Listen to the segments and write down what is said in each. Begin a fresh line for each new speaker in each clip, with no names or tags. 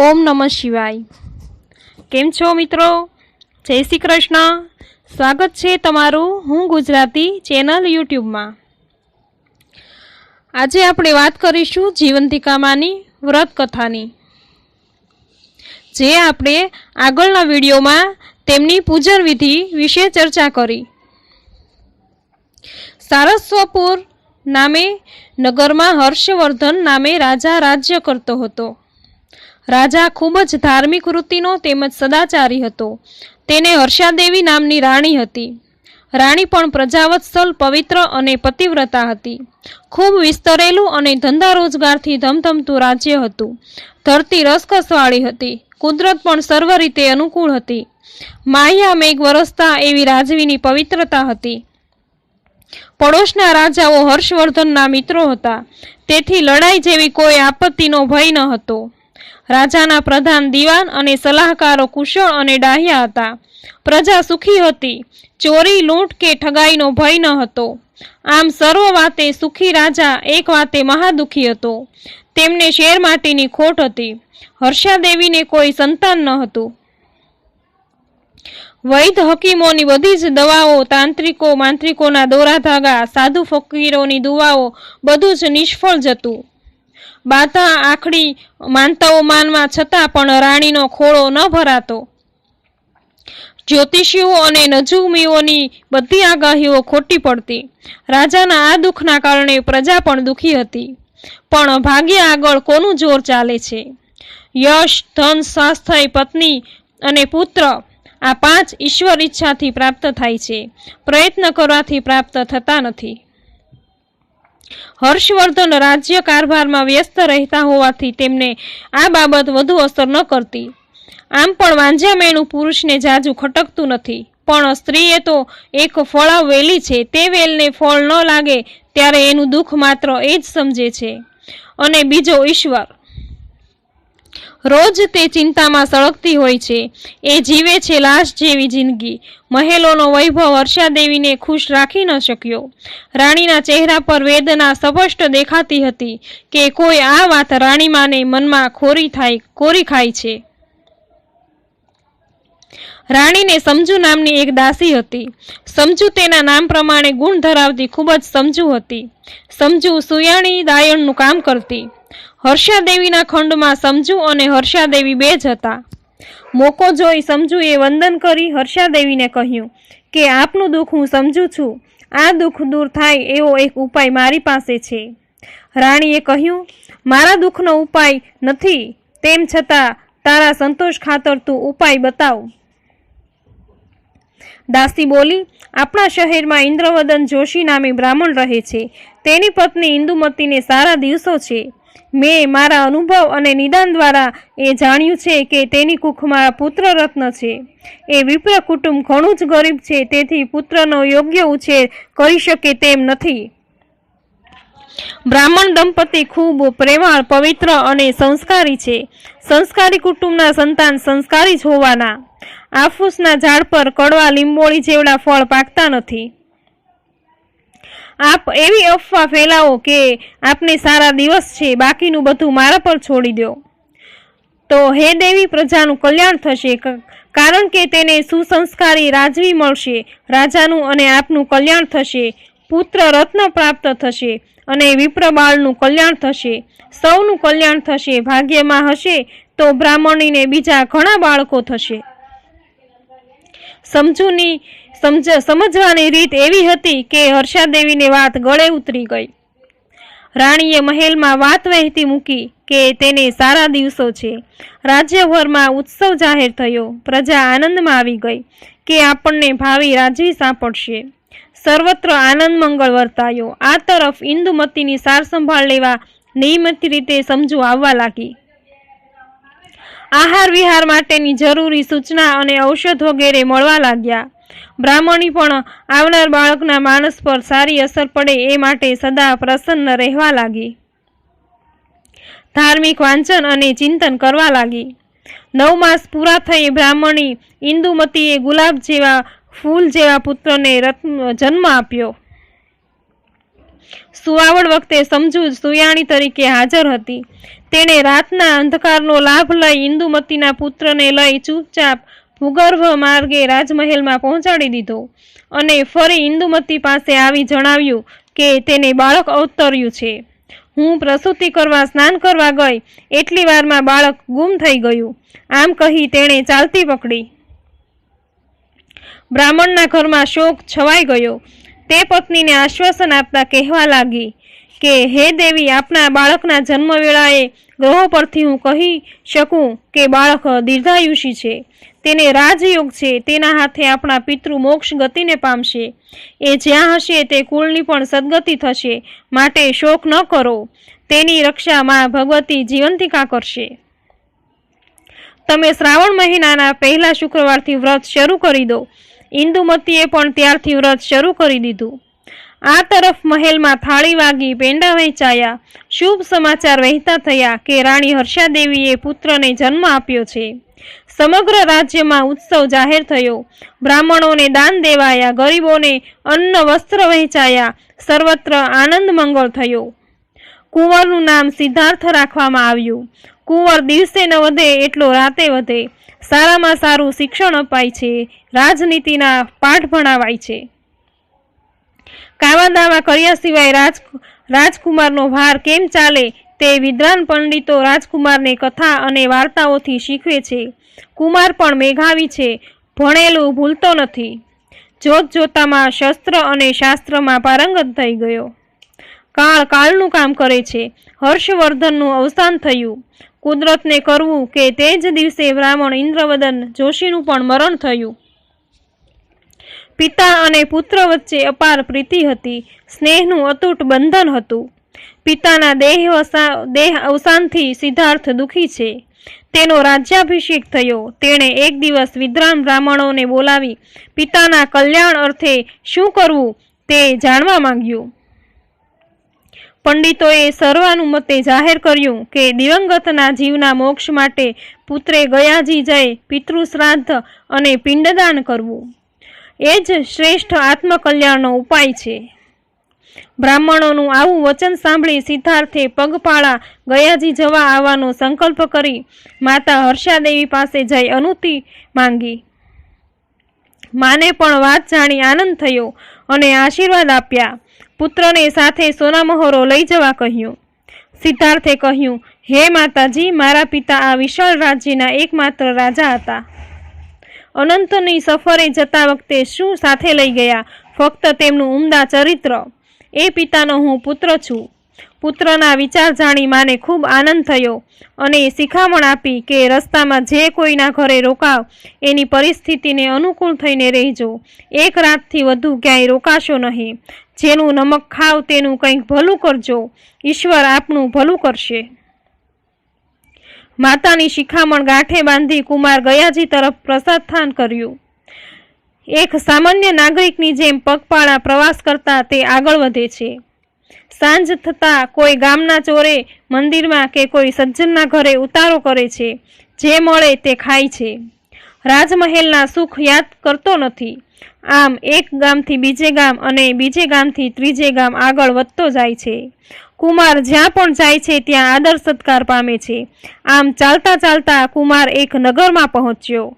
ઓમ નમઃ શિવાય. કેમ છો મિત્રો? જય શ્રી કૃષ્ણ. સ્વાગત છે તમારું હું ગુજરાતી ચેનલ યુટ્યુબમાં. આજે આપણે વાત કરીશું જીવંતિકામાની વ્રત કથાની જે આપણે આગળના વિડીયોમાં તેમની પૂજન વિધિ વિશે ચર્ચા કરી. સારસ્વપુર નામે નગરમાં હર્ષવર્ધન નામે રાજા રાજ્ય કરતો હતો. રાજા ખૂબ જ ધાર્મિક વૃત્તિનો તેમજ સદાચારી હતો. તેને હર્ષાદેવી નામની રાણી હતી. રાણી પણ પ્રજાવત્સલ પવિત્ર અને પતિવ્રતા હતી. ખૂબ વિસ્તરેલું અને ધંધા રોજગારથી ધમધમતું રાજ્ય હતું. ધરતી રસકસવાળી હતી. કુદરત પણ સર્વ રીતે અનુકૂળ હતી. માહિયા મેઘ વરસતા એવી રાજવીની પવિત્રતા હતી. પડોશના રાજાઓ હર્ષવર્ધનના મિત્રો હતા. તેથી લડાઈ જેવી કોઈ આપત્તિનો ભય ન હતો. રાજાના પ્રધાન દિવાન અને સલાહકારો કુશળ અને ડાહ્યા હતા. પ્રજા સુખી હતી. ચોરી, લૂંટ કે ઠગાઈનો ભય ન હતો. આમ સર્વ વાતે સુખી રાજા એક વાતે મહાદુખી હતો. તેમને શેર માટીની ખોટ હતી. હર્ષાદેવીને કોઈ સંતાન ન હતું. વૈદ હકીમોની બધી જ દવાઓ, તાંત્રિકો, માંત્રિકોના દોરા ધાગા, સાધુ ફકીરોની દુવાઓ બધું જ નિષ્ફળ જતું. બાધા આખડી માનતાઓ માનવા છતાં પણ રાણીનો ખોળો ન ભરાતો. જ્યોતિષીઓ અને નજુમીઓની બધી આગાહીઓ ખોટી પડતી. રાજાના આ દુઃખના કારણે પ્રજા પણ દુઃખી હતી. પણ ભાગ્ય આગળ કોનું જોર ચાલે છે? યશ, ધન સ્વાસ્થ્ય પત્ની અને પુત્ર આ પાંચ ઈશ્વર ઈચ્છાથી પ્રાપ્ત થાય છે. પ્રયત્ન કરવાથી પ્રાપ્ત થતા નથી. હર્ષવર્ધન રાજ્ય કારભારમાં વ્યસ્ત રહેતા હોવાથી તેમને આ બાબત વધુ અસર ન કરતી. આમ પણ વાંઝામેણું પુરુષને જાજુ ખટકતું નથી. પણ સ્ત્રીએ તો એક ફળાવ વેલી છે. તે વેલને ફળ ન લાગે ત્યારે એનું દુઃખ માત્ર એ જ સમજે છે. અને બીજો ઈશ્વર. રોજ તે ચિંતામાં સળગતી હોય છે. એ જીવે છે લાશ જેવી જિંદગી. મહેલોનો વૈભવ હર્ષાદેવીને ખુશ રાખી ન શક્યો. રાણીના ચહેરા પર વેદના સ્પષ્ટ દેખાતી હતી કે કોઈ આ વાત રાણીમાને મનમાં ખોરી થાય કોરી ખાય છે. રાણીને સમજુ નામની એક દાસી હતી. સમજુ તેના નામ પ્રમાણે ગુણ ધરાવતી ખૂબ જ સમજુ હતી. સમજુ સુયાણી દાયણનું કામ કરતી. હર્ષાદેવીના ખંડમાં સમજુ અને હર્ષાદેવી બે જ હતા. મોકો જોઈ સમજુએ વંદન કરી હર્ષાદેવીને કહ્યું કે, આપનું દુઃખ હું સમજુ છું. આ દુઃખ દૂર થાય એવો એક ઉપાય મારી પાસે છે. રાણીએ કહ્યું, મારા દુઃખનો ઉપાય નથી. તેમ છતાં તારા સંતોષ ખાતર તું ઉપાય બતાવ. દાસી બોલી, આપણા શહેરમાં ઇન્દ્રવદન જોશી નામે બ્રાહ્મણ રહે છે. તેની પત્ની ઇન્દુમતીને સારા દિવસો છે. મેં મારા અનુભવ અને નિદાન દ્વારા એ જાણ્યું છે કે તેની કુખમાં પુત્ર રત્ન છે. એ વિપ્ર કુટુંબ ઘણું જ ગરીબ છે, તેથી પુત્રનો યોગ્ય ઉછેર કરી શકે તેમ નથી. બ્રાહ્મણ દંપતી ખૂબ પ્રેમાળ, પવિત્ર અને સંસ્કારી છે. સંસ્કારી કુટુંબના સંતાન સંસ્કારી જ હોવાના. આફૂસના ઝાડ પર કડવા લીંબોળી જેવડા ફળ પાકતા નથી. આપ એવી અફવા ફેલાવો કે આપને સારા દિવસ છે, બાકીનું બધું મારા પર છોડી દો. તો હે દેવી, પ્રજાનું કલ્યાણ થશે. કારણ કે તેને સુસંસ્કારી રાજવી મળશે. રાજાનું અને આપનું કલ્યાણ થશે. પુત્ર રત્ન પ્રાપ્ત થશે અને વિપ્ર બાળનું કલ્યાણ થશે. સૌનું કલ્યાણ થશે. ભાગ્યમાં હશે તો બ્રાહ્મણીને બીજા ઘણા બાળકો થશે. સમજુની સમજ, સમજવાની રીત એવી હતી કે હર્ષાદેવીને વાત ગળે ઉતરી ગઈ. રાણીએ મહેલમાં વાત વહેતી મૂકી કે તેને સારા દિવસો છે. રાજ્યભરમાં ઉત્સવ જાહેર થયો. પ્રજા આનંદમાં આવી ગઈ કે આપણને ભાવિ રાજવી સાંપડશે. સર્વત્ર આનંદ મંગળ વર્તાયો. આ તરફ ઇન્દુમતીની સાર સંભાળ લેવા નિયમિત રીતે સમજુ આવવા લાગી. આહાર વિહાર માટેની જરૂરી સૂચના અને ઔષધ વગેરે મળવા લાગ્યા. બ્રાહ્મણી પણ આવનાર બાળકના માણસ પર સારી અસર પડે એ માટે સદા પ્રસન્ન રહેવા લાગી. ધાર્મિક વાંચન અને ચિંતન કરવા લાગી. નવ માસ પૂરા થઈ બ્રાહ્મણી ઇન્દુમતીએ ગુલાબ જેવા ફૂલ જેવા પુત્રને રત્ન જન્મ આપ્યો. સુવાવડ વખતે સમજુ સુયાણી તરીકે હાજર હતી. તેણે રાતના અંધકારનો લાભ લઈ ઇન્દુમતીના પુત્રને લઈ ચૂપચાપ ભૂગર્ભ માર્ગે રાજમહેલમાં પહોંચાડી દીધો અને ફરી ઇન્દુમતી પાસે આવી જણાવ્યું કે તેને બાળક અવતર્યું છે. હું પ્રસૂતિ કરવા સ્નાન કરવા ગઈ, એટલી વારમાં બાળક ગુમ થઈ ગયું. આમ કહી તેણે ચાલતી પકડી. બ્રાહ્મણના ઘરમાં શોક છવાઈ ગયો. તે પત્નીને આશ્વાસન આપતા કહેવા લાગી કે, હે દેવી, આપના બાળકના જન્મ વેળાએ ગ્રહો પરથી હું કહી શકું કે બાળક દીર્ઘાયુષી છે. તેને રાજયોગ છે. તેના હાથે આપણા પિતૃ મોક્ષ ગતિને પામશે. એ જ્યાં હશે તે કુળની પણ સદગતિ થશે. માટે શોક ન કરો. તેની રક્ષા માં ભગવતી જીવંતિકા કરશે. તમે શ્રાવણ મહિનાના પહેલા શુક્રવારથી વ્રત શરૂ કરી દો. ઇન્દુમતીએ પણ ત્યારથી વ્રત શરૂ કરી દીધું. આ તરફ મહેલમાં થાળી વાગી પેંડા વહેંચાયા. શુભ સમાચાર વહેતા થયા કે રાણી હર્ષાદેવીએ પુત્રને જન્મ આપ્યો છે. સમગ્ર રાજ્યમાં ઉત્સવ જાહેર થયો. બ્રાહ્મણોને દાન દેવાયા, ગરીબોને અન્ન વસ્ત્ર વહેંચાયા. સર્વત્ર આનંદ મંગળ થયો. કુંવરનું નામ સિદ્ધાર્થ રાખવામાં આવ્યું. કુંવર દિવસે ન વધે, એટલો રાતે વધે. સારામાં સારું શિક્ષણ અપાય છે. રાજનીતિના પાઠ ભણાવાય છે. કાવા દાવા કર્યા સિવાય રાજ, રાજકુમારનો ભાર કેમ ચાલે તે વિદ્વાન પંડિતો રાજકુમારને કથા અને વાર્તાઓથી શીખવે છે. કુમાર પણ મેઘાવી છે. ભણેલું ભૂલતો નથી. જોત જોતામાં શસ્ત્ર અને શાસ્ત્રમાં પારંગત થઈ ગયો. કાળ કાળનું કામ કરે છે. હર્ષવર્ધનનું અવસાન થયું. કુદરતને કરવું કે તે જ દિવસે બ્રાહ્મણ ઇન્દ્રવદન જોશીનું પણ મરણ થયું. પિતા અને પુત્ર વચ્ચે અપાર પ્રીતિ હતી. સ્નેહનું અતૂટ બંધન હતું. પિતાના દેહ દેહ અવસાનથી સિદ્ધાર્થ દુઃખી છે. તેનો રાજ્યાભિષેક થયો. તેણે એક દિવસ વિદ્વાન બ્રાહ્મણોને બોલાવી, પિતાના કલ્યાણ અર્થે શું કરવું તે જાણવા માંગ્યું. પંડિતોએ સર્વાનુમતે જાહેર કર્યું કે દિવંગતના જીવના મોક્ષ માટે પુત્રે ગયાજી જઈ પિતૃશ્રાદ્ધ અને પિંડદાન કરવું. એ જ શ્રેષ્ઠ આત્મકલ્યાણનો ઉપાય છે. બ્રાહ્મણોનું આવું વચન સાંભળી સિદ્ધાર્થે પગપાળા ગયાજી જવા આવવાનો સંકલ્પ કરી માતા હર્ષાદેવી પાસે જઈ અનુતિ માંગી. માને પણ વાત જાણી આનંદ થયો અને આશીર્વાદ આપ્યા. પુત્રને સાથે સોનામહોરો લઈ જવા કહ્યું. સિદ્ધાર્થે કહ્યું, હે માતાજી, મારા પિતા આ વિશાળ રાજ્યના એકમાત્ર રાજા હતા. અનંતની સફરે જતા વખતે શું સાથે લઈ ગયા? ફક્ત તેમનું ઉમદા ચરિત્ર. એ પિતાનો હું પુત્ર છું. પુત્રના વિચાર જાણી માને ખૂબ આનંદ થયો અને શિખામણ આપી કે રસ્તામાં જે કોઈના ઘરે રોકાવ, એની પરિસ્થિતિને અનુકૂળ થઈને રહેજો. એક રાતથી વધુ ક્યાંય રોકાશો નહીં. જેનું નમક ખાવ તેનું કંઈક ભલું કરજો. ઈશ્વર આપનું ભલું કરશે. માતાની શિખામણ ગાંઠે બાંધી કુમાર ગયાજી તરફ પ્રસાદથાન કર્યું. એક સામાન્ય નાગરિકની જેમ પગપાળા પ્રવાસ કરતા તે આગળ વધે છે. સાંજ થતાં કોઈ ગામના ચોરે મંદિરમાં કે કોઈ સજ્જનના ઘરે ઉતારો કરે છે. જે મળે તે ખાય છે. રાજમહેલના સુખ યાદ કરતો નથી. આમ એક ગામથી બીજે ગામ અને બીજે ગામથી ત્રીજે ગામ આગળ વધતો જાય છે. કુમાર જ્યાં પણ જાય છે ત્યાં આદર સત્કાર પામે છે. આમ ચાલતા ચાલતા કુમાર એક નગરમાં પહોંચ્યો.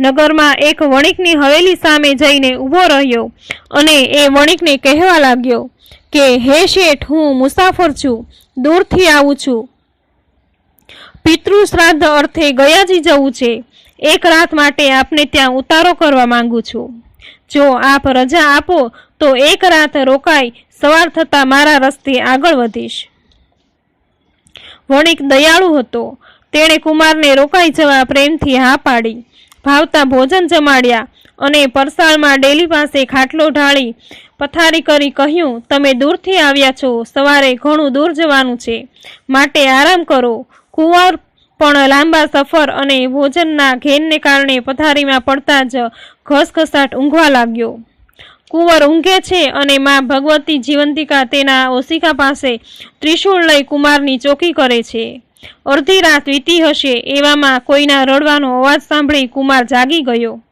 નગરમાં એક વણિકની હવેલી સામે જઈને ઊભો રહ્યો અને એ વણિકને કહેવા લાગ્યો કે, હે શેઠ, હું મુસાફર છું. દૂરથી આવું છું. પિતૃ શ્રાદ્ધ અર્થે ગયાજી જવું છે. એક રાત માટે આપને ત્યાં ઉતારો કરવા માંગુ છું. જો આપ રજા આપો, તો એક રાત રોકાઈ સવાર થતાં મારા રસ્તે આગળ વધીશ. વણિક દયાળુ હતો. તેણે કુમારને રોકાઈ જવા પ્રેમથી હા પાડી. ભાવતા ભોજન જમાડ્યા અને પરસાળમાં ડેલી પાસે ખાટલો ઢાળી પથારી કરી કહ્યું, તમે દૂરથી આવ્યા છો. સવારે ઘણું દૂર જવાનું છે. માટે આરામ કરો. કુંવર પણ લાંબા સફર અને ભોજનના ઘેનને કારણે પથારીમાં પડતા જ ઘસઘસાટ ઊંઘવા લાગ્યો. કુંવર ઊંઘે છે અને માં ભગવતી જીવંતિકા તેના ઓશિકા પાસે ત્રિશૂળ લઈ કુમારની ચોકી કરે છે. અડધી રાત વીતી હશે એવામાં કોઈના રડવાનો અવાજ સાંભળી કુમાર જાગી ગયો.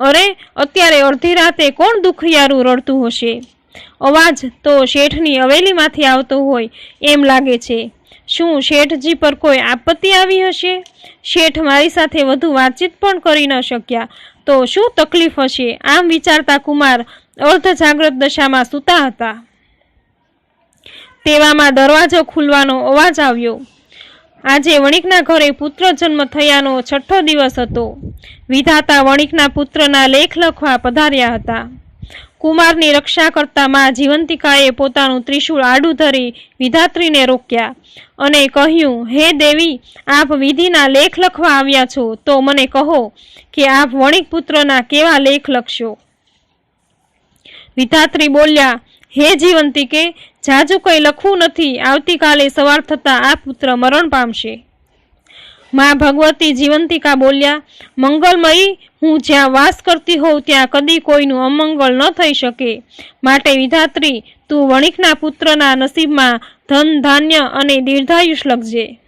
અરે, અત્યારે અડધી રાતે કોણ દુખિયારું રડતું હશે? અવાજ તો શેઠની હવેલીમાંથી આવતો હોય એમ લાગે છે. શું શેઠજી પર કોઈ આપત્તિ આવી હશે? શેઠ મારી સાથે વધુ વાતચીત પણ કરી ન શક્યા. તો શું તકલીફ હશે? આમ વિચારતા કુમાર અર્ધ જાગ્રત દશામાં સૂતા હતા. તેવામાં દરવાજો ખુલવાનો અવાજ આવ્યો. આજે વણિકના ઘરે પુત્ર જન્મ થયાનો છઠ્ઠો દિવસ હતો. વિધાતા વણિકના પુત્રના લેખ લખવા પધાર્યા હતા. કુમારની રક્ષા કરતા મા જીવંતિકાએ પોતાનું ત્રિશૂળ આડું ધરી વિધાત્રીને રોક્યા અને કહ્યું, હે દેવી, આપ વિધિના લેખ લખવા આવ્યા છો, તો મને કહો કે આપ વણિક પુત્રના કેવા લેખ લખશો? વિધાત્રી બોલ્યા, હે જીવંતિકે, જાજુ કંઈ લખવું નથી, આવતીકાલે સવાર થતાં આ પુત્ર મરણ પામશે. માં ભગવતી જીવંતિકા બોલ્યા, મંગલમયી, હું જ્યાં વાસ કરતી હોઉં ત્યાં કદી કોઈનું અમંગલ ન થઈ શકે. માટે વિધાત્રી, તું વણિકના પુત્રના નસીબમાં ધન, ધાન્ય અને દીર્ઘાયુષ લખજે.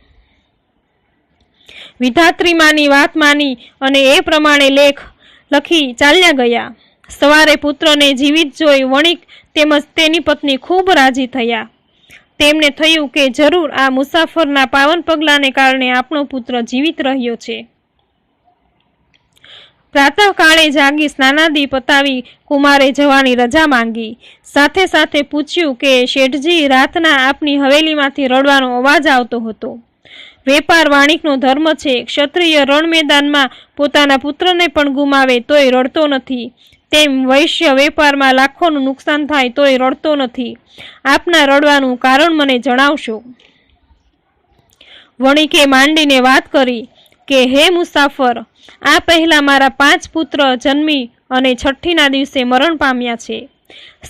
વિધાત્રી માની વાત માની અને એ પ્રમાણે લેખ લખી ચાલ્યા ગયા. સવારે પુત્રને જીવિત જોઈ વણિક તેમજ તેની પત્ની ખૂબ રાજી થયા. તેમને થયું કે જરૂર આ મુસાફરના પાવન પગલાને કારણે આપણો પુત્ર જીવિત રહ્યો છે. પ્રાતઃકાળે જાગી સ્નાનાદી પતાવી કુમારે જવાની રજા માંગી. સાથે સાથે પૂછ્યું કે, શેઠજી, રાતના આપની હવેલીમાંથી રડવાનો અવાજ આવતો હતો. વેપાર વાણિકનો ધર્મ છે. ક્ષત્રિય રણ મેદાનમાં પોતાના પુત્રને પણ ગુમાવે તોય રડતો નથી. તેમ વૈશ્ય વેપારમાં લાખોનું નુકસાન થાય તોય રડતો નથી. આપના રડવાનું કારણ મને જણાવશો. વણિકે માંડીને વાત કરી કે, હે મુસાફર, આ પહેલા મારા પાંચ પુત્ર જન્મી અને છઠ્ઠીના દિવસે મરણ પામ્યા છે.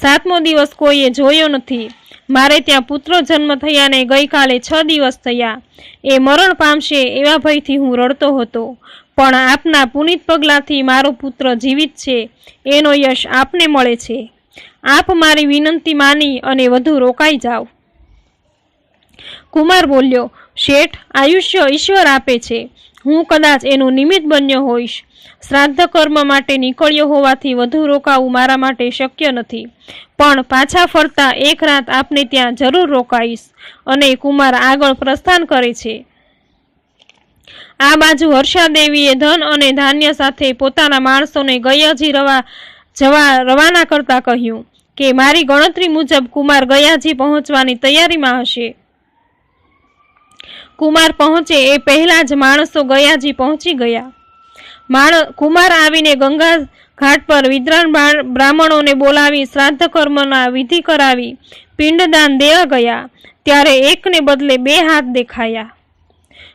સાતમો દિવસ કોઈએ જોયો નથી. મારે ત્યાં પુત્ર જન્મ થયાને ગઈકાલે છ દિવસ થયા. એ મરણ પામશે એવા ભયથી હું રડતો હતો. પણ આપના પુનિત પગલાથી મારો પુત્ર જીવિત છે, એનો યશ આપને મળે છે. આપ મારી વિનંતી માની અને વધુ રોકાઈ જાઓ. કુમાર બોલ્યો, શેઠ, આયુષ્ય ઈશ્વર આપે છે. હું કદાચ એનું નિમિત્ત બન્યો હોઈશ. શ્રાદ્ધ કર્મ માટે નીકળ્યો હોવાથી વધુ રોકાવું મારા માટે શક્ય નથી. પણ પાછા ફરતા એક રાત આપને ત્યાં જરૂર રોકાઈશ. અને કુમાર આગળ પ્રસ્થાન કરે છે. આ બાજુ હર્ષાદેવીએ ધન અને ધાન્ય સાથે પોતાના માણસોને ગયાજી રવા જવા રવાના કરતા કહ્યું કે મારી ગણતરી મુજબ કુમાર ગયાજી પહોંચવાની તૈયારીમાં હશે. કુમાર પહોંચે એ પહેલા જ માણસો ગયાજી પહોંચી ગયા. માણ કુમાર આવીને ગંગા ઘાટ પર વિદ્રાન બ્રાહ્મણોને બોલાવી શ્રાદ્ધ કર્મના વિધિ કરાવી પિંડદાન દેવા ગયા. ત્યારે એકને બદલે બે હાથ દેખાયા.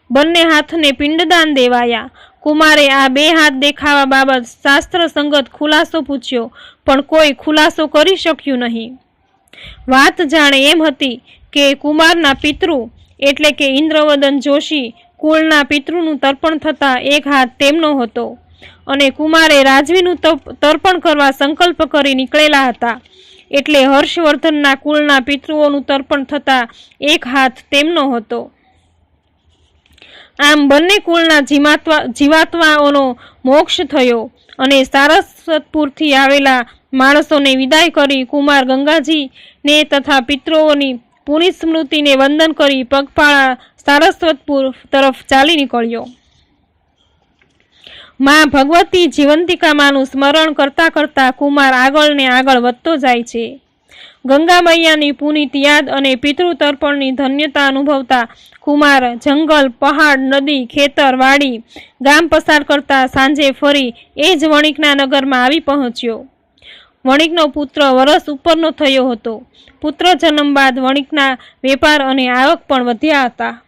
બંને હાથને પિંડદાન દેવાયા. કુમારે આ બે હાથ દેખાવા બાબત શાસ્ત્ર સંગત ખુલાસો પૂછ્યો, પણ કોઈ ખુલાસો કરી શક્યું નહીં. વાત જાણે એમ હતી કે કુમારના પિતૃ, એટલે કે ઇન્દ્રવદન જોશી, કુળના પિતૃનું તર્પણ થતાં એક હાથ તેમનો હતો અને કુમારે રાજવીનું તર્પણ કરવા સંકલ્પ કરી નીકળેલા હતા. એટલે હર્ષવર્ધનના કુળના પિતૃઓનું તર્પણ થતા એક હાથ તેમનો હતો. આમ બંને કુળના જીવાત્વા જીવાત્માઓનો મોક્ષ થયો અને સારસ્વતપુરથી આવેલા માણસોને વિદાય કરી કુમાર ગંગાજીને તથા પિતૃઓની પુનિત સ્મૃતિને વંદન કરી પગપાળા સારસ્વતપુર તરફ ચાલી નીકળ્યો. માં ભગવતી જીવંતિકામાનું સ્મરણ કરતા કરતા કુમાર આગળ ને આગળ વધતો જાય છે. ગંગા મૈયાની પુનિત યાદ અને પિતૃ ધન્યતા અનુભવતા કુમાર, જંગલ, પહાડ, નદી, ખેતર, વાડી, ગામ પસાર કરતા સાંજે ફરી એ જ વણિકના નગરમાં આવી પહોંચ્યો. વણિકનો પુત્ર વરસ ઉપરનો થયો હતો. પુત્ર જન્મ બાદ વણિકના વેપાર અને આવક પણ વધ્યા હતા.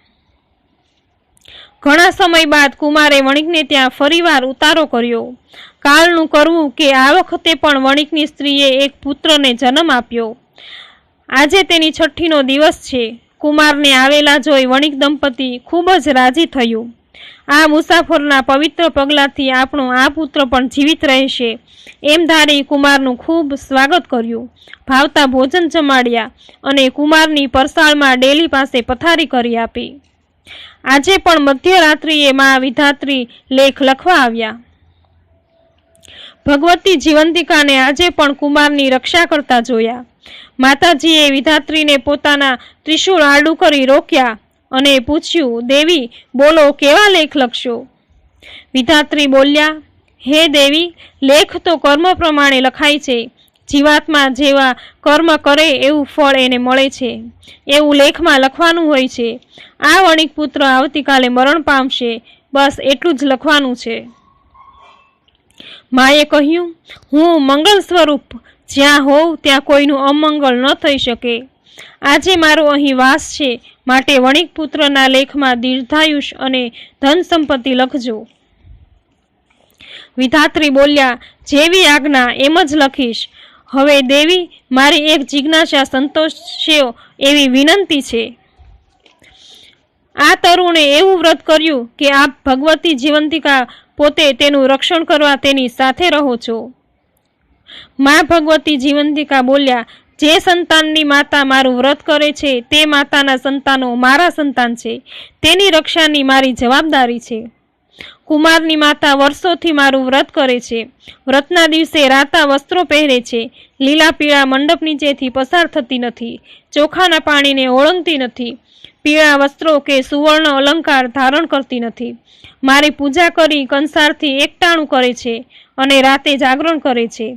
ઘણા સમય બાદ કુમારે વણિકને ત્યાં ફરીવાર ઉતારો કર્યો. કાળનું કરવું કે આ વખતે પણ વણિકની સ્ત્રીએ એક પુત્રને જન્મ આપ્યો. આજે તેની છઠ્ઠીનો દિવસ છે. કુમારને આવેલા જોઈ વણિક દંપતી ખૂબ જ રાજી થયું. આ મુસાફરના પવિત્ર પગલાથી આપણો આ પુત્ર પણ જીવિત રહેશે. એમ ધારી કુમારનું ખૂબ સ્વાગત કર્યું. ભાવતા ભોજન જમાડ્યા અને કુમારની પરસાળમાં ડેલી પાસે પથારી કરી આપી. આજે પણ મધ્યરાત્રિએ મા વિધાત્રી લેખ લખવા આવ્યા. ભગવતી જીવંતિકાને આજે પણ કુમારની રક્ષા કરતા જોયા. માતાજીએ વિધાત્રીને પોતાના ત્રિશૂળ આડું કરી રોક્યા અને પૂછ્યું, દેવી, બોલો, કેવા લેખ લખશો? વિધાત્રી બોલ્યા, હે દેવી, લેખ તો કર્મ પ્રમાણે લખાય છે. જીવાત્મા જેવા કર્મ કરે એવું ફળ એને મળે છે. એવું લેખમાં લખવાનું હોય છે. આ વણિક પુત્ર આવતીકાલે મરણ પામશે. બસ એટલું જ લખવાનું છે. માએ કહ્યું, હું મંગલ સ્વરૂપ, જ્યાં હોઉં ત્યાં કોઈનું અમંગળ ન થઈ શકે. આજે મારો અહીં વાસ છે. માટે વણિક પુત્રના લેખમાં દીર્ઘાયુષ અને ધન સંપત્તિ લખજો. વિધાત્રી બોલ્યા, જેવી આજ્ઞા એમ જ લખીશ. હવે દેવી, મારી એક જિજ્ઞાસા સંતોષશે એવી વિનંતી છે. આ તરુણે એવું વ્રત કર્યું કે આપ ભગવતી જીવંતિકા પોતે તેનું રક્ષણ કરવા તેની સાથે રહો છો. મા ભગવતી જીવંતિકા બોલ્યા, જે સંતાનની માતા મારું વ્રત કરે છે, તે માતાના સંતાનો મારા સંતાન છે. તેની રક્ષાની મારી જવાબદારી છે. કુમારની માતા વર્ષોથી મારું વ્રત કરે છે. વ્રતના દિવસે રાતા વસ્ત્રો પહેરે છે. લીલા પીળા મંડપ નીચેથી પસાર થતી નથી. ચોખાના પાણીને ઓળંગતી નથી. પીળા વસ્ત્રો કે સુવર્ણ અલંકાર ધારણ કરતી નથી. મારી પૂજા કરી કંસારથી એકટાણું કરે છે અને રાતે જાગરણ કરે છે.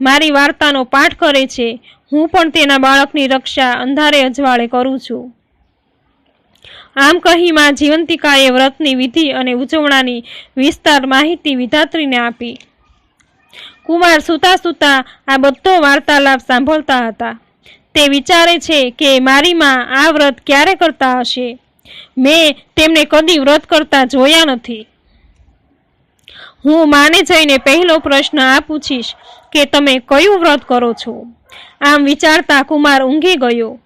મારી વાર્તાનો પાઠ કરે છે. હું પણ તેના બાળકની રક્ષા અંધારે અજવાળે કરું છું. આમ કહી માં જીવંતિકાએ વ્રતની વિધિ અને ઉજવણાની વિસ્તાર માહિતી વિધાત્રીને આપી. કુમાર સૂતા સૂતા આ બધો વાર્તાલાપ સાંભળતા હતા. તે વિચારે છે કે મારી માં આ વ્રત ક્યારે કરતા હશે? મેં તેમને કદી વ્રત કરતા જોયા નથી. હું માને જઈને પહેલો પ્રશ્ન આ પૂછીશ કે તમે કયું વ્રત કરો છો? આમ વિચારતા કુમાર ઊંઘી ગયો.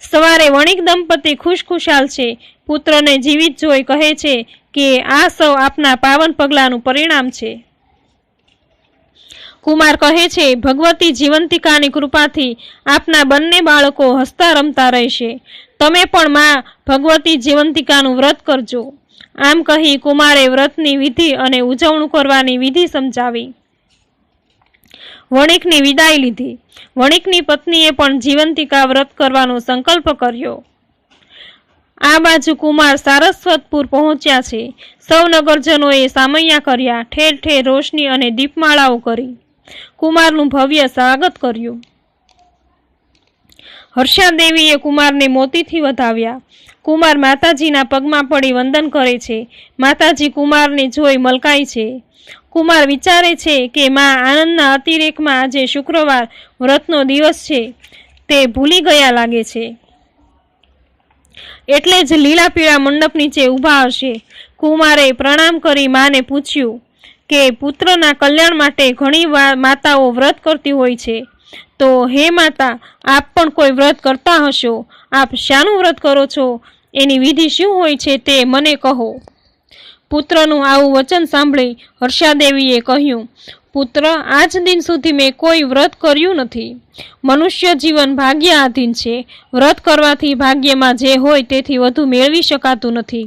સવારે વણિક દંપતી ખુશખુશાલ છે. પુત્રને જીવિત જોઈ કહે છે કે આ સૌ આપના પાવન પગલાંનું પરિણામ છે. કુમાર કહે છે, ભગવતી જીવંતિકાની કૃપાથી આપના બંને બાળકો હસતા રમતા રહેશે. તમે પણ માં ભગવતી જીવંતિકાનું વ્રત કરજો. આમ કહી કુમારે વ્રતની વિધિ અને ઉજવણું કરવાની વિધિ સમજાવી. વણિકની વિદાય લીધી. વણિકની પત્નીએ પણ જીવંતિકા વ્રત કરવાનો સંકલ્પ કર્યો. આ બાજુ કુમાર સારસ્વતપુર પહોંચ્યા છે. સૌ નગરજનોએ સામૈયા કર્યા, ઠેર ઠેર રોશની અને દીપમાળાઓ કરી. કુમારનું ભવ્ય સ્વાગત કર્યું. હર્ષાદેવીએ કુમારને મોતીથી વધાવ્યા. કુમાર માતાજીના પગમાં પડી વંદન કરે છે. માતાજી કુમારને જોઈ મલકાય છે. કુમાર વિચારે છે કે માં આનંદના અતિરેકમાં આજે શુક્રવાર વ્રતનો દિવસ છે. તે ભૂલી ગયા લાગે છે. એટલે જ લીલા પીળા મંડપ નીચે ઊભા હશે. કુમારે પ્રણામ કરી માને પૂછ્યું કે પુત્રના કલ્યાણ માટે ઘણી માતાઓ વ્રત કરતી હોય છે. તો હે માતા, આપ પણ કોઈ વ્રત કરતા હશો? આપ શાનું વ્રત કરો છો? એની વિધિ શું હોય છે તે મને કહો. પુત્રનું આવું વચન સાંભળી હર્ષાદેવીએ કહ્યું, પુત્ર, આજ દિન સુધી મેં કોઈ વ્રત કર્યું નથી. મનુષ્ય જીવન ભાગ્ય આધીન છે. વ્રત કરવાથી ભાગ્યમાં જે હોય તેથી વધુ મેળવી શકાતું નથી.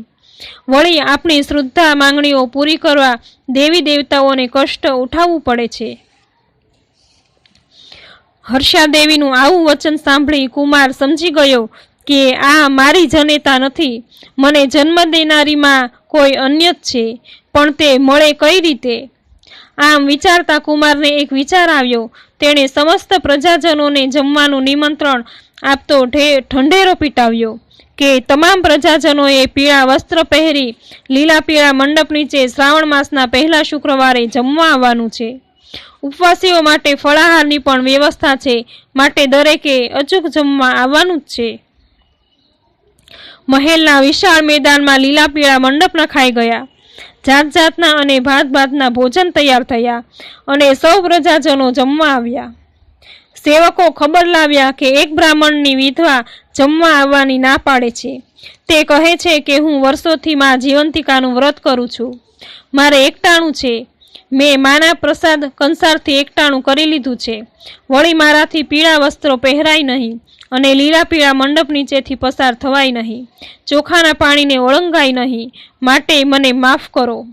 વળી આપણી શ્રદ્ધા માંગણીઓ પૂરી કરવા દેવી દેવતાઓને કષ્ટ ઉઠાવવું પડે છે. હર્ષાદેવીનું આવું વચન સાંભળી કુમાર સમજી ગયો કે આ મારી જનેતા નથી, મને જન્મ દેનારીમાં કોઈ અન્ય જ છે, પણ તે મળે કઈ રીતે? આમ વિચારતા કુમારને એક વિચાર આવ્યો, તેણે સમસ્ત પ્રજાજનોને જમવાનું નિમંત્રણ આપતો ઠંડેરો પીટાવ્યો. કે તમામ પ્રજાજનોએ પીળા વસ્ત્ર પહેરી લીલા પીળા મંડપ નીચે શ્રાવણ માસના પહેલા શુક્રવારે જમવા આવવાનું છે. ઉપવાસીઓ માટે ફળાહારની પણ વ્યવસ્થા છે. માટે દરેકે અચૂક જમવા આવવાનું જ છે. મહેલના વિશાળ મેદાનમાં લીલા પીળા મંડપ નખાઈ ગયા. જાત જાતના અને ભાત ભાતના ભોજન તૈયાર થયા અને સૌ પ્રજાજનો જમવા આવ્યા. સેવકો ખબર લાવ્યા કે એક બ્રાહ્મણની વિધવા જમવા આવવાની ના પાડે છે. તે કહે છે કે હું વર્ષોથી મા જીવંતિકાનું વ્રત કરું છું. મારે એકટાણું છે. મેં માના પ્રસાદ કંસારથી એકટાણું કરી લીધું છે. વળી મારાથી પીળા વસ્ત્રો પહેરાય નહીં અને લીલા પીળા મંડપ નીચેથી પસાર થવાય નહીં. ચોખાના પાણીને ઓળંગાય નહીં. માટે મને માફ કરો.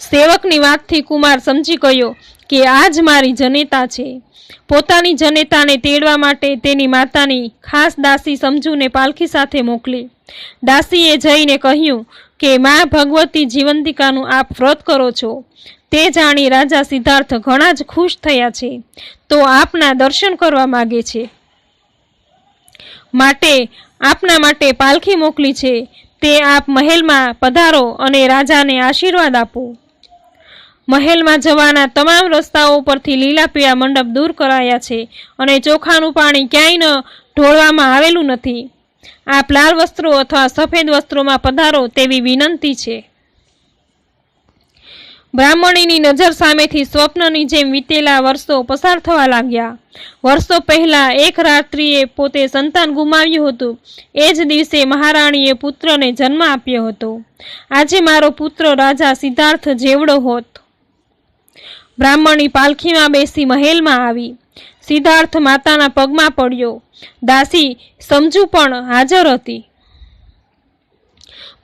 સેવકની વાતથી કુમાર સમજી ગયો કે આ જ મારી જનેતા છે. પોતાની જનેતાને તેડવા માટે તેની માતાની ખાસ દાસી સમજુને પાલખી સાથે મોકલી. દાસીએ જઈને કહ્યું કે, મા ભગવતી જીવંતિકાનું આપ વ્રત કરો છો. તે જાણી રાજા સિદ્ધાર્થ ઘણા જ ખુશ થયા છે. તો આપના દર્શન કરવા માગે છે. માટે, આપના માટે પાલખી મોકલી છે. તે આપ મહેલમાં પધારો અને રાજાને આશીર્વાદ આપો. મહેલમાં જવાના તમામ રસ્તાઓ પરથી લીલા પીળા મંડપ દૂર કરાયા છે અને ચોખાનું પાણી ક્યાંય ન ઢોળવામાં આવેલું નથી. આપ લાલ વસ્ત્રો અથવા સફેદ વસ્ત્રોમાં પધારો તેવી વિનંતી છે. બ્રાહ્મણીની નજર સામેથી સ્વપ્નની જેમ વીતેલા વર્ષો પસાર થવા લાગ્યા. વર્ષો પહેલાં એક રાત્રિએ પોતે સંતાન ગુમાવ્યું હતું. એ જ દિવસે મહારાણીએ પુત્રને જન્મ આપ્યો હતો. આજે મારો પુત્ર રાજા સિદ્ધાર્થ જેવડો હોત. બ્રાહ્મણી પાલખીમાં બેસી મહેલમાં આવી. સિદ્ધાર્થ માતાના પગમાં પડ્યો. દાસી સમજુ પણ હાજર હતી.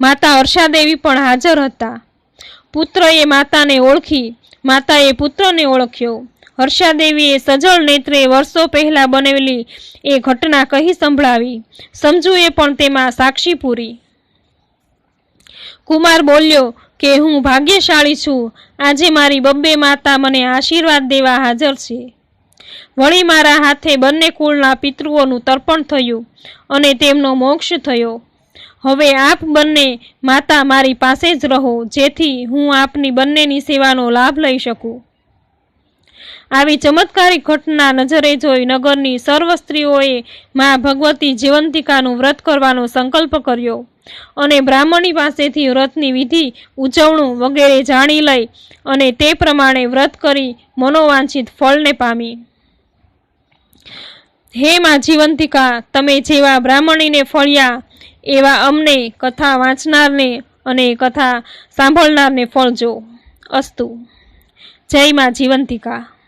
માતા હર્ષાદેવી પણ હાજર હતા. પુત્રએ માતાને ઓળખી. માતાએ પુત્રને ઓળખ્યો. હર્ષાદેવીએ સજળ નેત્રે વર્ષો પહેલા બનેલી એ ઘટના કહી સંભળાવી. સમજુએ પણ તેમાં સાક્ષી પૂરી. કુમાર બોલ્યો કે હું ભાગ્યશાળી છું. આજે મારી બબ્બે માતા મને આશીર્વાદ દેવા હાજર છે. વળી મારા હાથે બંને કુળના પિતૃઓનું તર્પણ થયું અને તેમનો મોક્ષ થયો. હવે આપ બંને માતા મારી પાસે જ રહો, જેથી હું આપની બંનેની સેવાનો લાભ લઈ શકું. આવી ચમત્કારિક ઘટના નજરે જોઈ નગરની સર્વ સ્ત્રીઓએ મા ભગવતી જીવંતિકાનું વ્રત કરવાનો સંકલ્પ કર્યો. અને બ્રાહ્મણી પાસેથી વ્રતની વિધિ, ઉજવણું વગેરે જાણી લઈ અને તે પ્રમાણે વ્રત કરી મનોવાંછિત ફળને પામી. હે માં જીવંતિકા, તમે જેવા બ્રાહ્મણીને ફળ્યા, એવા અમને કથા વાંચનારને અને કથા સાંભળનારને ફળજો અસ્તુ. જય માં જીવંતિકા.